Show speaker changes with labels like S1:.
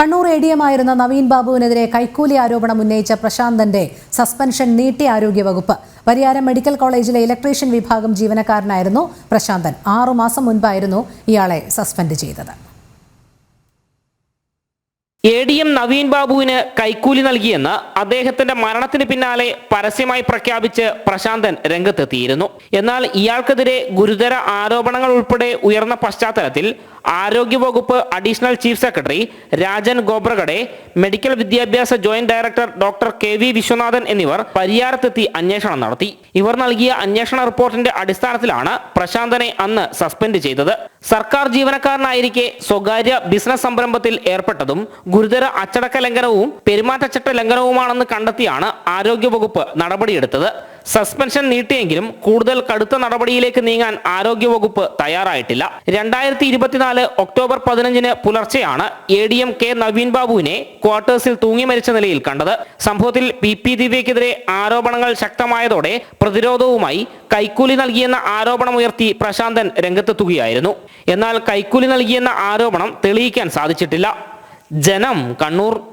S1: Kannur A D M ആയിരുന്ന നവീൻ ബാബുവിനെതിരെ കൈക്കൂലി ആരോപണം ഉന്നയിച്ച പ്രശാന്തന്റെ സസ്പെൻഷൻ നീട്ടി ആരോഗ്യവകുപ്പ് പരിയാരം മെഡിക്കൽ കോളേജിലെ ഇലക്ട്രീഷ്യൻ വിഭാഗം ജീവനക്കാരനായിരുന്നു പ്രശാന്തൻ ആറുമാസം മുൻപായിരുന്നു ഇയാളെ സസ്പെൻഡ് ചെയ്തത്
S2: എ ഡി എം നവീൻ ബാബുവിന് കൈക്കൂലി നൽകിയെന്ന് അദ്ദേഹത്തിന്റെ മരണത്തിന് പിന്നാലെ പരസ്യമായി പ്രഖ്യാപിച്ച് പ്രശാന്തൻ രംഗത്തെത്തിയിരുന്നു എന്നാൽ ഇയാൾക്കെതിരെ ഗുരുതര ആരോപണങ്ങൾ ഉൾപ്പെടെ ഉയർന്ന പശ്ചാത്തലത്തിൽ ആരോഗ്യവകുപ്പ് additional chief secretary Rajan Khobragade medical വിദ്യാഭ്യാസ joint director doctor K V Viswanathan എന്നിവർ പരിയാരത്തെത്തി അന്വേഷണം നടത്തി ഇവർ നൽകിയ അന്വേഷണ റിപ്പോർട്ടിന്റെ അടിസ്ഥാനത്തിലാണ് പ്രശാന്തനെ അന്ന് സസ്പെൻഡ് ചെയ്തത് സർക്കാർ ജീവനക്കാരനായിരിക്കെ സ്വകാര്യ ബിസിനസ് സംരംഭത്തിൽ ഏർപ്പെട്ടതും ഗുരുതര അച്ചടക്ക ലംഘനവും പെരുമാറ്റച്ചട്ട ലംഘനവുമാണെന്ന് കണ്ടെത്തിയാണ് ആരോഗ്യവകുപ്പ് നടപടിയെടുത്തത് സസ്പെൻഷൻ നീട്ടിയെങ്കിലും കൂടുതൽ കടുത്ത നടപടിയിലേക്ക് നീങ്ങാൻ ആരോഗ്യവകുപ്പ് തയ്യാറായിട്ടില്ല രണ്ടായിരത്തി ഇരുപത്തിനാല് ഒക്ടോബർ പതിനഞ്ചിന് പുലർച്ചെയാണ് A D M K Naveen ബാബുവിനെ ക്വാർട്ടേഴ്സിൽ തൂങ്ങി മരിച്ച നിലയിൽ കണ്ടത് സംഭവത്തിൽ പി പി ദിവ്യക്കെതിരെ ആരോപണങ്ങൾ ശക്തമായതോടെ പ്രതിരോധവുമായി കൈക്കൂലി നൽകിയെന്ന ആരോപണം ഉയർത്തി പ്രശാന്തൻ രംഗത്തെത്തുകയായിരുന്നു എന്നാൽ കൈക്കൂലി നൽകിയെന്ന ആരോപണം തെളിയിക്കാൻ സാധിച്ചിട്ടില്ല ജനം കണ്ണൂർ